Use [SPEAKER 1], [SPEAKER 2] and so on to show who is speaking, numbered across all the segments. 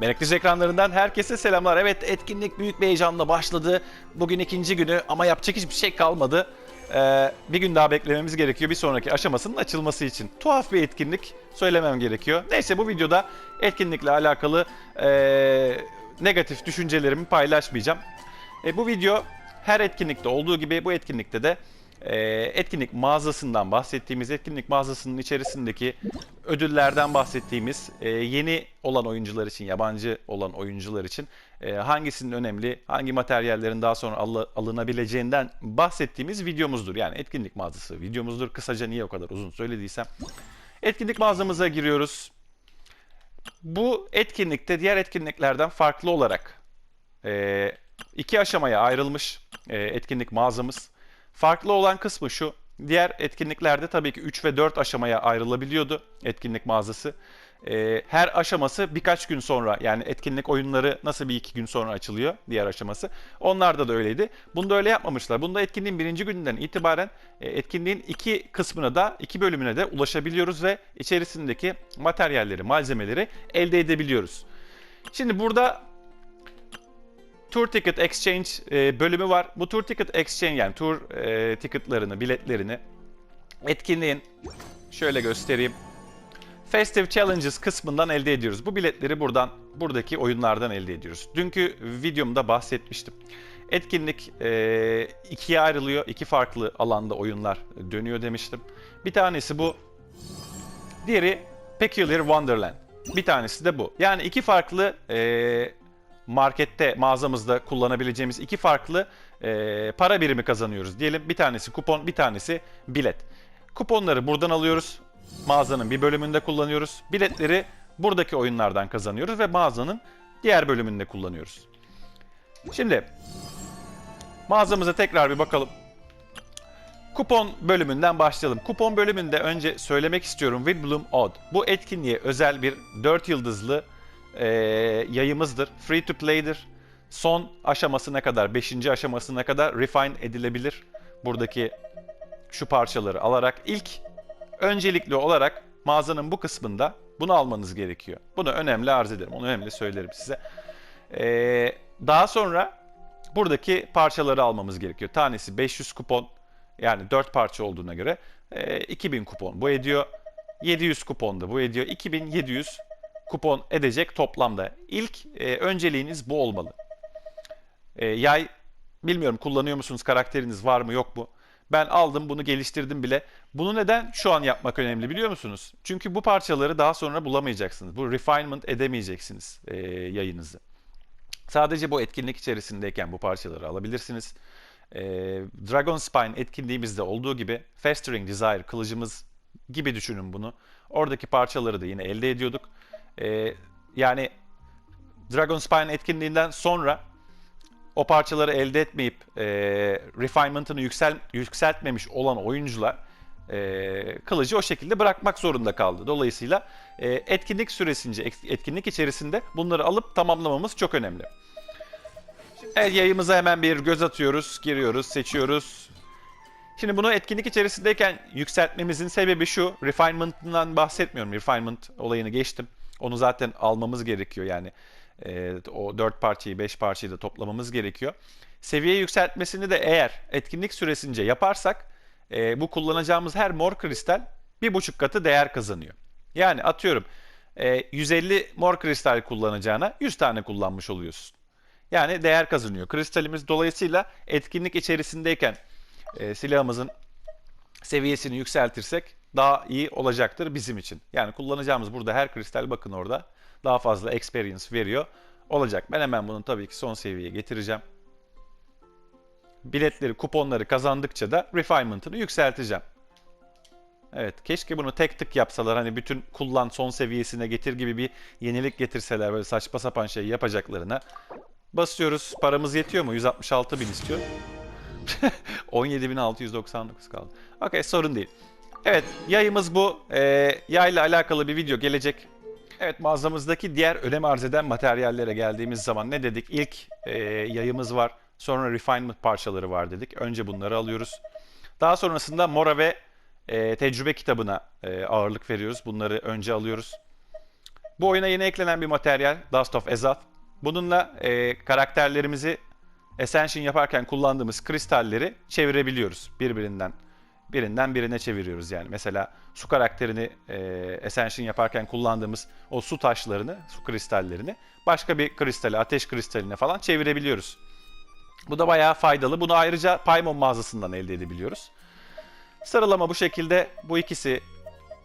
[SPEAKER 1] Melekliz ekranlarından herkese selamlar. Evet etkinlik büyük bir heyecanla başladı. Bugün ikinci günü ama yapacak hiçbir şey kalmadı. Ee, bir gün daha beklememiz gerekiyor bir sonraki aşamasının açılması için. Tuhaf bir etkinlik söylemem gerekiyor. Neyse bu videoda etkinlikle alakalı ee, negatif düşüncelerimi paylaşmayacağım. E, bu video her etkinlikte olduğu gibi bu etkinlikte de e, etkinlik mağazasından bahsettiğimiz, etkinlik mağazasının içerisindeki ödüllerden bahsettiğimiz, e, yeni olan oyuncular için, yabancı olan oyuncular için e, hangisinin önemli, hangi materyallerin daha sonra alı- alınabileceğinden bahsettiğimiz videomuzdur. Yani etkinlik mağazası videomuzdur. Kısaca niye o kadar uzun söylediysem. Etkinlik mağazamıza giriyoruz. Bu etkinlikte diğer etkinliklerden farklı olarak e, iki aşamaya ayrılmış etkinlik mağazamız. Farklı olan kısmı şu. Diğer etkinliklerde tabii ki 3 ve 4 aşamaya ayrılabiliyordu etkinlik mağazası. E, her aşaması birkaç gün sonra yani etkinlik oyunları nasıl bir iki gün sonra açılıyor diğer aşaması. Onlarda da öyleydi. Bunda öyle yapmamışlar. Bunda etkinliğin birinci gününden itibaren e, etkinliğin iki kısmına da iki bölümüne de ulaşabiliyoruz ve içerisindeki materyalleri, malzemeleri elde edebiliyoruz. Şimdi burada Tour Ticket Exchange e, bölümü var. Bu Tour Ticket Exchange yani tur e, ticketlarını, biletlerini etkinliğin şöyle göstereyim. Festive Challenges kısmından elde ediyoruz. Bu biletleri buradan, buradaki oyunlardan elde ediyoruz. Dünkü videomda bahsetmiştim. Etkinlik e, ikiye ayrılıyor. İki farklı alanda oyunlar dönüyor demiştim. Bir tanesi bu. Diğeri Peculiar Wonderland. Bir tanesi de bu. Yani iki farklı e, markette, mağazamızda kullanabileceğimiz iki farklı e, para birimi kazanıyoruz. Diyelim bir tanesi kupon, bir tanesi bilet. Kuponları buradan alıyoruz. Mağazanın bir bölümünde kullanıyoruz. Biletleri buradaki oyunlardan kazanıyoruz ve mağazanın diğer bölümünde kullanıyoruz. Şimdi mağazamıza tekrar bir bakalım. Kupon bölümünden başlayalım. Kupon bölümünde önce söylemek istiyorum Widbloom Odd. Bu etkinliğe özel bir 4 yıldızlı e, yayımızdır. Free to play'dir. Son aşamasına kadar, 5. aşamasına kadar refine edilebilir. Buradaki şu parçaları alarak ilk öncelikli olarak mağazanın bu kısmında bunu almanız gerekiyor. Bunu önemli arz ederim. Onu önemli söylerim size. Ee, daha sonra buradaki parçaları almamız gerekiyor. Tanesi 500 kupon. Yani 4 parça olduğuna göre e, 2000 kupon bu ediyor. 700 kupon da bu ediyor. 2700 kupon edecek toplamda. İlk e, önceliğiniz bu olmalı. E, yay bilmiyorum kullanıyor musunuz karakteriniz var mı yok mu? Ben aldım bunu geliştirdim bile. Bunu neden şu an yapmak önemli biliyor musunuz? Çünkü bu parçaları daha sonra bulamayacaksınız. Bu refinement edemeyeceksiniz e, yayınızı. Sadece bu etkinlik içerisindeyken bu parçaları alabilirsiniz. E, Dragon Spine etkinliğimizde olduğu gibi Festering Desire kılıcımız gibi düşünün bunu. Oradaki parçaları da yine elde ediyorduk. E, yani Dragon Spine etkinliğinden sonra o parçaları elde etmeyip e, refinement'ını yüksel, yükseltmemiş olan oyuncular e, kılıcı o şekilde bırakmak zorunda kaldı. Dolayısıyla e, etkinlik süresince, etkinlik içerisinde bunları alıp tamamlamamız çok önemli. Evet yayımıza hemen bir göz atıyoruz, giriyoruz, seçiyoruz. Şimdi bunu etkinlik içerisindeyken yükseltmemizin sebebi şu. Refinement'ından bahsetmiyorum. Refinement olayını geçtim. Onu zaten almamız gerekiyor yani. E, o 4 parçayı 5 parçayı da toplamamız gerekiyor. Seviye yükseltmesini de eğer etkinlik süresince yaparsak e, bu kullanacağımız her mor kristal bir buçuk katı değer kazanıyor. Yani atıyorum e, 150 mor kristal kullanacağına 100 tane kullanmış oluyorsun. Yani değer kazanıyor. Kristalimiz dolayısıyla etkinlik içerisindeyken e, silahımızın seviyesini yükseltirsek daha iyi olacaktır bizim için. Yani kullanacağımız burada her kristal bakın orada daha fazla experience veriyor olacak. Ben hemen bunu tabii ki son seviyeye getireceğim. Biletleri, kuponları kazandıkça da refinement'ını yükselteceğim. Evet, keşke bunu tek tık yapsalar. Hani bütün kullan son seviyesine getir gibi bir yenilik getirseler böyle saçma sapan şey yapacaklarına. Basıyoruz. Paramız yetiyor mu? 166 bin istiyor. 17.699 kaldı. Okey sorun değil. Evet yayımız bu. Ee, yayla alakalı bir video gelecek. Evet mağazamızdaki diğer önem arz eden materyallere geldiğimiz zaman ne dedik? İlk e, yayımız var. Sonra refinement parçaları var dedik. Önce bunları alıyoruz. Daha sonrasında Mora ve e, tecrübe kitabına e, ağırlık veriyoruz. Bunları önce alıyoruz. Bu oyuna yeni eklenen bir materyal Dust of Ezath. Bununla e, karakterlerimizi Ascension yaparken kullandığımız kristalleri çevirebiliyoruz birbirinden. Birinden birine çeviriyoruz yani. Mesela su karakterini e, Ascension yaparken kullandığımız o su taşlarını, su kristallerini başka bir kristale, ateş kristaline falan çevirebiliyoruz. Bu da bayağı faydalı. Bunu ayrıca Paimon mağazasından elde edebiliyoruz. Sıralama bu şekilde. Bu ikisi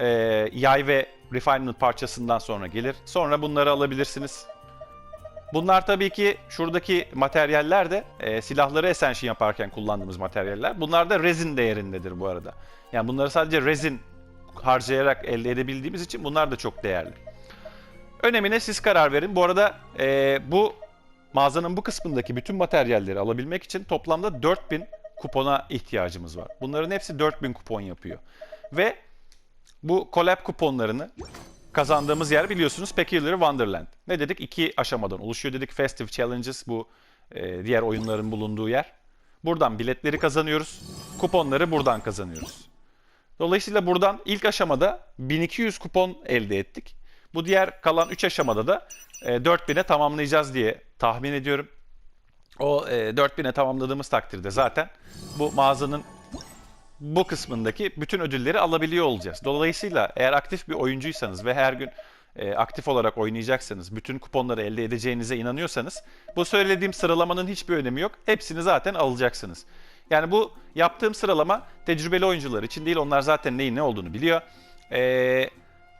[SPEAKER 1] e, yay ve refinement parçasından sonra gelir. Sonra bunları alabilirsiniz. Bunlar tabii ki şuradaki materyaller de e, silahları Ascension yaparken kullandığımız materyaller. Bunlar da resin değerindedir bu arada. Yani bunları sadece resin harcayarak elde edebildiğimiz için bunlar da çok değerli. Önemine siz karar verin. Bu arada e, bu mağazanın bu kısmındaki bütün materyalleri alabilmek için toplamda 4000 kupona ihtiyacımız var. Bunların hepsi 4000 kupon yapıyor. Ve bu collab kuponlarını kazandığımız yer biliyorsunuz Peculiar Wonderland. Ne dedik? İki aşamadan oluşuyor dedik. Festive Challenges bu e, diğer oyunların bulunduğu yer. Buradan biletleri kazanıyoruz. Kuponları buradan kazanıyoruz. Dolayısıyla buradan ilk aşamada 1200 kupon elde ettik. Bu diğer kalan 3 aşamada da e, 4000'e tamamlayacağız diye tahmin ediyorum. O e, 4000'e tamamladığımız takdirde zaten bu mağazanın bu kısmındaki bütün ödülleri alabiliyor olacağız. Dolayısıyla eğer aktif bir oyuncuysanız ve her gün e, aktif olarak oynayacaksanız, bütün kuponları elde edeceğinize inanıyorsanız bu söylediğim sıralamanın hiçbir önemi yok. Hepsini zaten alacaksınız. Yani bu yaptığım sıralama tecrübeli oyuncular için değil. Onlar zaten neyin ne olduğunu biliyor. Eee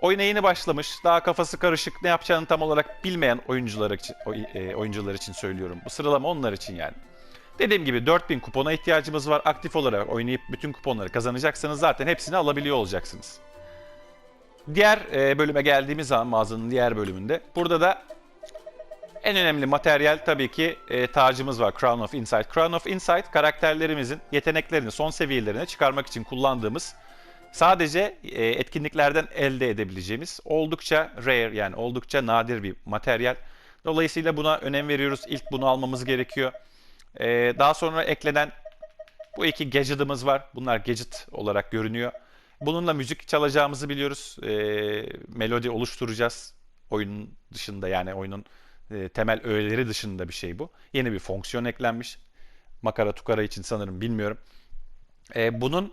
[SPEAKER 1] Oyuna yeni başlamış, daha kafası karışık, ne yapacağını tam olarak bilmeyen oyuncular için, e, oyuncular için söylüyorum. Bu sıralama onlar için yani. Dediğim gibi 4000 kupona ihtiyacımız var. Aktif olarak oynayıp bütün kuponları kazanacaksanız zaten hepsini alabiliyor olacaksınız. Diğer e, bölüme geldiğimiz zaman mağazanın diğer bölümünde burada da en önemli materyal tabii ki e, tacımız var Crown of Insight. Crown of Insight karakterlerimizin yeteneklerini son seviyelerine çıkarmak için kullandığımız sadece e, etkinliklerden elde edebileceğimiz oldukça rare yani oldukça nadir bir materyal. Dolayısıyla buna önem veriyoruz. İlk bunu almamız gerekiyor. E, daha sonra eklenen bu iki gadget'ımız var. Bunlar gadget olarak görünüyor. Bununla müzik çalacağımızı biliyoruz. E, melodi oluşturacağız. Oyunun dışında yani oyunun e, temel öğeleri dışında bir şey bu. Yeni bir fonksiyon eklenmiş. Makara tukara için sanırım bilmiyorum. E, bunun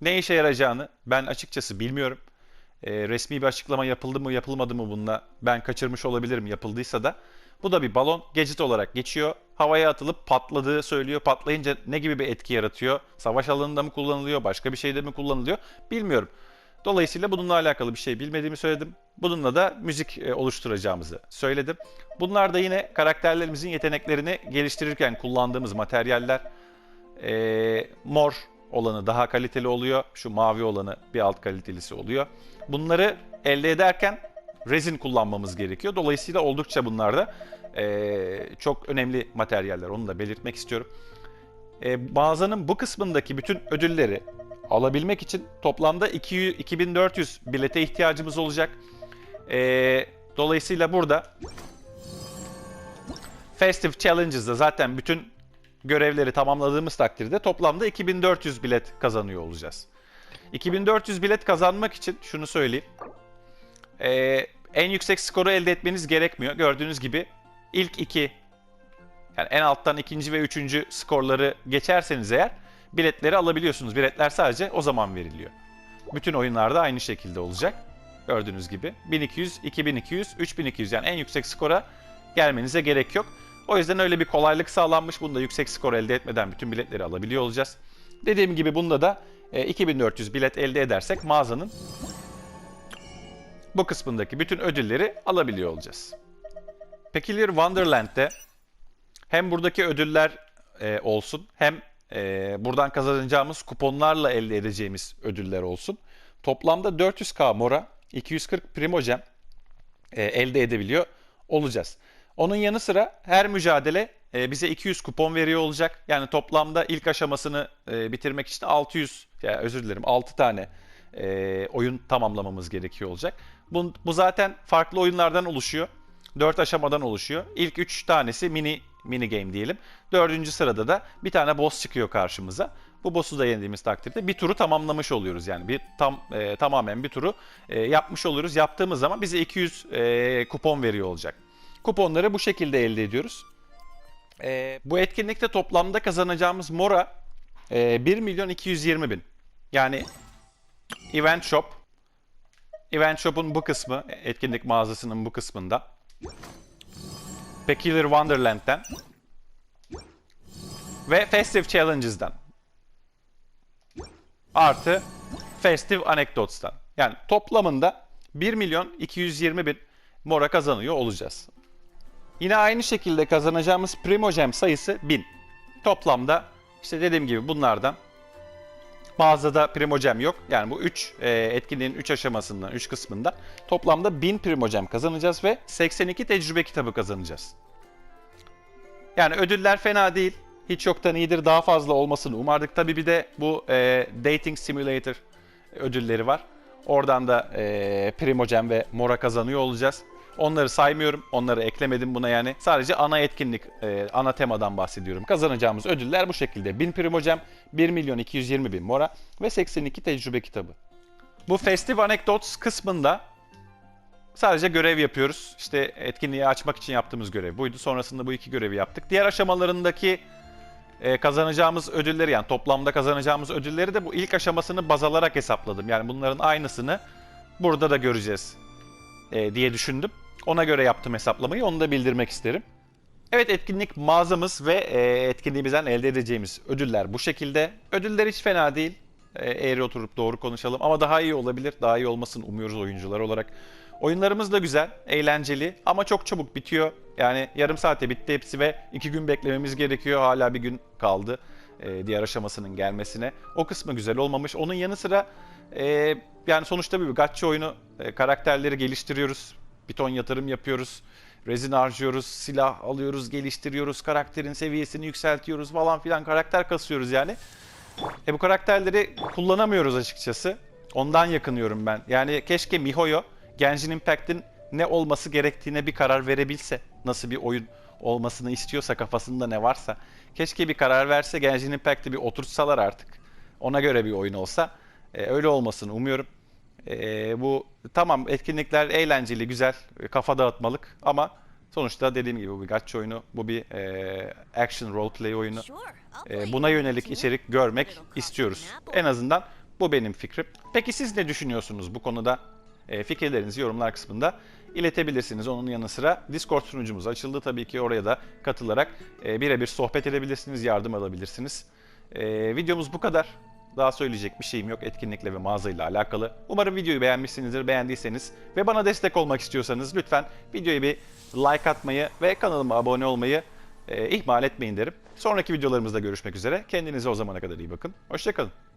[SPEAKER 1] ne işe yarayacağını ben açıkçası bilmiyorum. E, resmi bir açıklama yapıldı mı yapılmadı mı bununla ben kaçırmış olabilirim yapıldıysa da. Bu da bir balon gadget olarak geçiyor. Havaya atılıp patladığı söylüyor. Patlayınca ne gibi bir etki yaratıyor? Savaş alanında mı kullanılıyor? Başka bir şeyde mi kullanılıyor? Bilmiyorum. Dolayısıyla bununla alakalı bir şey bilmediğimi söyledim. Bununla da müzik e, oluşturacağımızı söyledim. Bunlar da yine karakterlerimizin yeteneklerini geliştirirken kullandığımız materyaller. E, mor olanı daha kaliteli oluyor. Şu mavi olanı bir alt kalitelisi oluyor. Bunları elde ederken resin kullanmamız gerekiyor. Dolayısıyla oldukça bunlar da e, çok önemli materyaller. Onu da belirtmek istiyorum. E, mağazanın bu kısmındaki bütün ödülleri alabilmek için toplamda 200, 2400 bilete ihtiyacımız olacak. E, dolayısıyla burada Festive Challenges'da zaten bütün görevleri tamamladığımız takdirde toplamda 2400 bilet kazanıyor olacağız. 2400 bilet kazanmak için şunu söyleyeyim. Ee, en yüksek skoru elde etmeniz gerekmiyor. Gördüğünüz gibi ilk iki yani en alttan ikinci ve üçüncü skorları geçerseniz eğer biletleri alabiliyorsunuz. Biletler sadece o zaman veriliyor. Bütün oyunlarda aynı şekilde olacak. Gördüğünüz gibi 1200, 2200, 3200 yani en yüksek skora gelmenize gerek yok. O yüzden öyle bir kolaylık sağlanmış. Bunda yüksek skor elde etmeden bütün biletleri alabiliyor olacağız. Dediğim gibi bunda da e, 2400 bilet elde edersek mağazanın bu kısmındaki bütün ödülleri alabiliyor olacağız. Peculiar Wonderland'de hem buradaki ödüller e, olsun hem e, buradan kazanacağımız kuponlarla elde edeceğimiz ödüller olsun. Toplamda 400k mora, 240 primogem e, elde edebiliyor olacağız. Onun yanı sıra her mücadele e, bize 200 kupon veriyor olacak. Yani toplamda ilk aşamasını e, bitirmek için 600, ya özür dilerim 6 tane e, oyun tamamlamamız gerekiyor olacak. Bu, bu zaten farklı oyunlardan oluşuyor. 4 aşamadan oluşuyor. İlk 3 tanesi mini mini game diyelim. Dördüncü sırada da bir tane boss çıkıyor karşımıza. Bu boss'u da yendiğimiz takdirde bir turu tamamlamış oluyoruz. Yani bir tam e, tamamen bir turu e, yapmış oluyoruz. Yaptığımız zaman bize 200 e, kupon veriyor olacak. Kuponları bu şekilde elde ediyoruz. E, bu etkinlikte toplamda kazanacağımız mora e, 1 milyon 220 bin. Yani Event Shop. Event Shop'un bu kısmı, etkinlik mağazasının bu kısmında. Peculiar Wonderland'den ve Festive Challenges'dan. Artı Festive Anecdotes'tan. Yani toplamında 1 milyon 220 bin mora kazanıyor olacağız. Yine aynı şekilde kazanacağımız Primogem sayısı 1000. Toplamda işte dediğim gibi bunlardan Mağazada Primogem yok. Yani bu 3 etkinliğin 3 aşamasından, 3 kısmında toplamda 1000 Primogem kazanacağız ve 82 tecrübe kitabı kazanacağız. Yani ödüller fena değil. Hiç yoktan iyidir. Daha fazla olmasını umardık. Tabii bir de bu e, Dating Simulator ödülleri var. Oradan da e, Primogem ve Mora kazanıyor olacağız. Onları saymıyorum. Onları eklemedim buna yani. Sadece ana etkinlik, e, ana temadan bahsediyorum. Kazanacağımız ödüller bu şekilde. 1000 Primogem, 1 milyon 220 bin Mora ve 82 tecrübe kitabı. Bu Festive Anecdotes kısmında sadece görev yapıyoruz. İşte etkinliği açmak için yaptığımız görev buydu. Sonrasında bu iki görevi yaptık. Diğer aşamalarındaki e, kazanacağımız ödülleri yani toplamda kazanacağımız ödülleri de bu ilk aşamasını baz alarak hesapladım. Yani bunların aynısını burada da göreceğiz e, diye düşündüm. Ona göre yaptım hesaplamayı. Onu da bildirmek isterim. Evet etkinlik mağazamız ve e, etkinliğimizden elde edeceğimiz ödüller bu şekilde. Ödüller hiç fena değil. E, eğri oturup doğru konuşalım ama daha iyi olabilir. Daha iyi olmasını umuyoruz oyuncular olarak. Oyunlarımız da güzel, eğlenceli ama çok çabuk bitiyor. Yani yarım saate bitti hepsi ve iki gün beklememiz gerekiyor. Hala bir gün kaldı e, diğer aşamasının gelmesine. O kısmı güzel olmamış. Onun yanı sıra e, yani sonuçta bir gacha oyunu e, karakterleri geliştiriyoruz. Bir ton yatırım yapıyoruz. Rezin harcıyoruz, silah alıyoruz, geliştiriyoruz, karakterin seviyesini yükseltiyoruz falan filan karakter kasıyoruz yani. E bu karakterleri kullanamıyoruz açıkçası. Ondan yakınıyorum ben. Yani keşke Mihoyo Genshin Impact'in ne olması gerektiğine bir karar verebilse. Nasıl bir oyun olmasını istiyorsa kafasında ne varsa. Keşke bir karar verse Genshin Impact'i bir oturtsalar artık. Ona göre bir oyun olsa. E, öyle olmasını umuyorum. E, bu tamam etkinlikler eğlenceli, güzel, e, kafa dağıtmalık ama sonuçta dediğim gibi bu bir gacha oyunu, bu bir e, action roleplay oyunu. E, buna yönelik içerik görmek istiyoruz. En azından bu benim fikrim. Peki siz ne düşünüyorsunuz bu konuda? E, fikirlerinizi yorumlar kısmında iletebilirsiniz. Onun yanı sıra Discord sunucumuz açıldı. Tabii ki oraya da katılarak e, birebir sohbet edebilirsiniz, yardım alabilirsiniz. E, videomuz bu kadar. Daha söyleyecek bir şeyim yok etkinlikle ve mağazayla alakalı. Umarım videoyu beğenmişsinizdir. Beğendiyseniz ve bana destek olmak istiyorsanız lütfen videoyu bir like atmayı ve kanalıma abone olmayı e, ihmal etmeyin derim. Sonraki videolarımızda görüşmek üzere. Kendinize o zamana kadar iyi bakın. Hoşçakalın.